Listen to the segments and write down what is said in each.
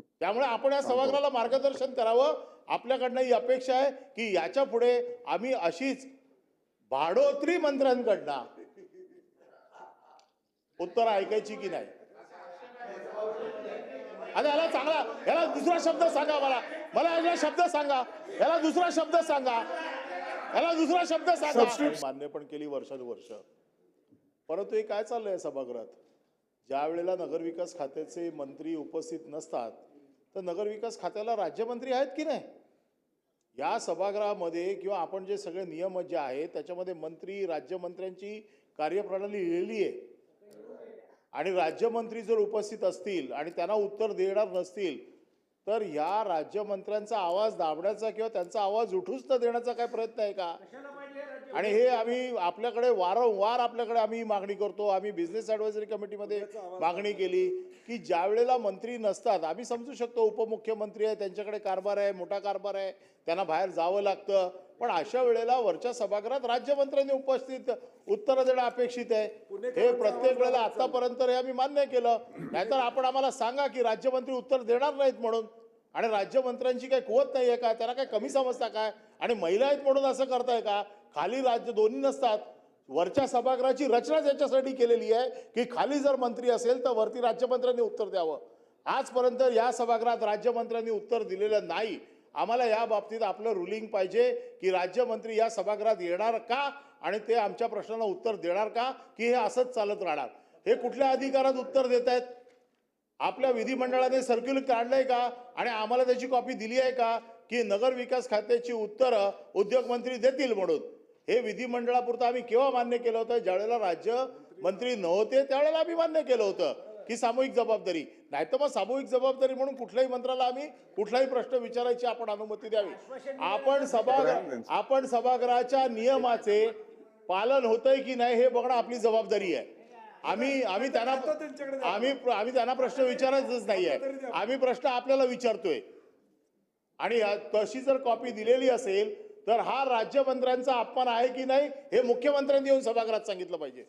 त्यामुळे आपण या सभागृहाला मार्गदर्शन करावं. आपल्याकडनं ही अपेक्षा आहे की याच्यापुढे आम्ही अशीच भाडोत्री मंत्र्यांकडनं उत्तर ऐकायची की नाही? आणि याला चांगला याला दुसरा शब्द सांगा मला. मला याला शब्द सांगा. याला दुसरा शब्द सांगा. याला दुसरा शब्द सांगा. मान्य पण केली वर्षानुवर्ष. परंतु हे काय चाललंय सभागृहात? ज्या वेळेला नगरविकास खात्याचे मंत्री उपस्थित नसतात तर नगरविकास खात्याला राज्यमंत्री आहेत की नाही? या सभागृहामध्ये किंवा आपण जे सगळे नियम जे आहेत त्याच्यामध्ये मंत्री राज्यमंत्र्यांची कार्यप्रणाली लिहिलेली आहे. आणि राज्यमंत्री जर उपस्थित असतील आणि त्यांना उत्तर देणार नसतील तर ह्या राज्यमंत्र्यांचा आवाज दाबण्याचा किंवा त्यांचा आवाज उठूच न देण्याचा काय प्रयत्न आहे का? आणि हे आम्ही आपल्याकडे वारंवार आपल्याकडे आम्ही मागणी करतो. आम्ही बिझनेस ॲडवायझरी कमिटीमध्ये मागणी केली की ज्या वेळेला मंत्री नसतात आम्ही समजू शकतो उपमुख्यमंत्री आहे त्यांच्याकडे कारभार आहे मोठा कारभार आहे त्यांना बाहेर जावं लागतं. पण अशा वेळेला वरच्या सभागृहात राज्यमंत्र्यांनी उपस्थित उत्तरं देणं अपेक्षित आहे. हे प्रत्येक वेळेला आतापर्यंत हे आम्ही मान्य केलं. नाहीतर आपण आम्हाला सांगा की राज्यमंत्री उत्तर देणार नाहीत म्हणून. आणि राज्यमंत्र्यांची काही कुवत नाही आहे का? त्याला काय कमी समजता काय आणि महिला आहेत म्हणून असं करताय का? खाली राज्य दोन्ही नसतात. वरच्या सभागृहाची रचनाच याच्यासाठी केलेली आहे की खाली जर मंत्री असेल तर वरती राज्यमंत्र्यांनी उत्तर द्यावं. आजपर्यंत या सभागृहात राज्यमंत्र्यांनी उत्तर दिलेलं नाही. आम्हाला या बाबतीत आपलं रुलिंग पाहिजे की राज्यमंत्री या सभागृहात येणार का आणि ते आमच्या प्रश्नांना उत्तर देणार का की हे असंच चालत राहणार. हे कुठल्या अधिकारात उत्तर देत आहेत? आपल्या विधिमंडळाने सर्क्युलर काढलंय का? आणि आम्हाला त्याची कॉपी दिली आहे का की नगर विकास खात्याची उत्तरं उद्योगमंत्री देतील म्हणून? हे विधिमंडळापुरतं आम्ही केव्हा मान्य केलं होतं? ज्यावेळेला राज्य मंत्री नव्हते त्यावेळेला आम्ही मान्य केलं होतं की सामूहिक जबाबदारी. नाही तर मग सामूहिक जबाबदारी म्हणून कुठल्याही मंत्र्याला आम्ही कुठलाही प्रश्न विचारायची आपण अनुमती द्यावी. आपण सभागृह आपण सभागृहाच्या नियमाचे पालन होतंय की नाही हे बघणं आपली जबाबदारी आहे. आम्ही आम्ही त्यांना आम्ही आम्ही त्यांना प्रश्न विचारायचंच नाहीये. आम्ही प्रश्न आपल्याला विचारतोय. आणि तशी जर कॉपी दिलेली असेल तर हा राज्यमंत्र्यांचा अपमान आहे की नाही हे मुख्यमंत्र्यांनी येऊन सभागृहात सांगितलं पाहिजे.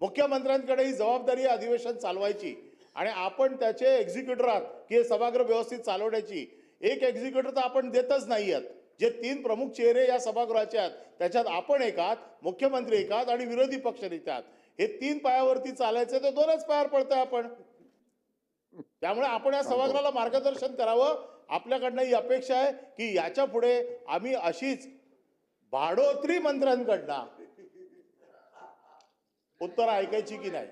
मुख्यमंत्र्यांकडे ही जबाबदारी अधिवेशन चालवायची आणि आपण त्याचे एक्झिक्युटर आहात की हे सभागृह व्यवस्थित चालवण्याची. एक एक्झिक्युटर तर आपण देतच नाही आहात. जे तीन प्रमुख चेहरे या सभागृहाचे आहेत त्याच्यात आपण एक आहात मुख्यमंत्री एक आहात आणि विरोधी पक्ष नेते आहात. हे तीन पायावरती चालायचं तर दोनच पायावर पडतंय आपण. त्यामुळे आपण या सभागृहाला मार्गदर्शन करावं. आपल्याकडनं ही अपेक्षा आहे की याच्यापुढे आम्ही अशीच भाडोत्री मंत्र्यांकडनं उत्तर ऐकायची की नाही?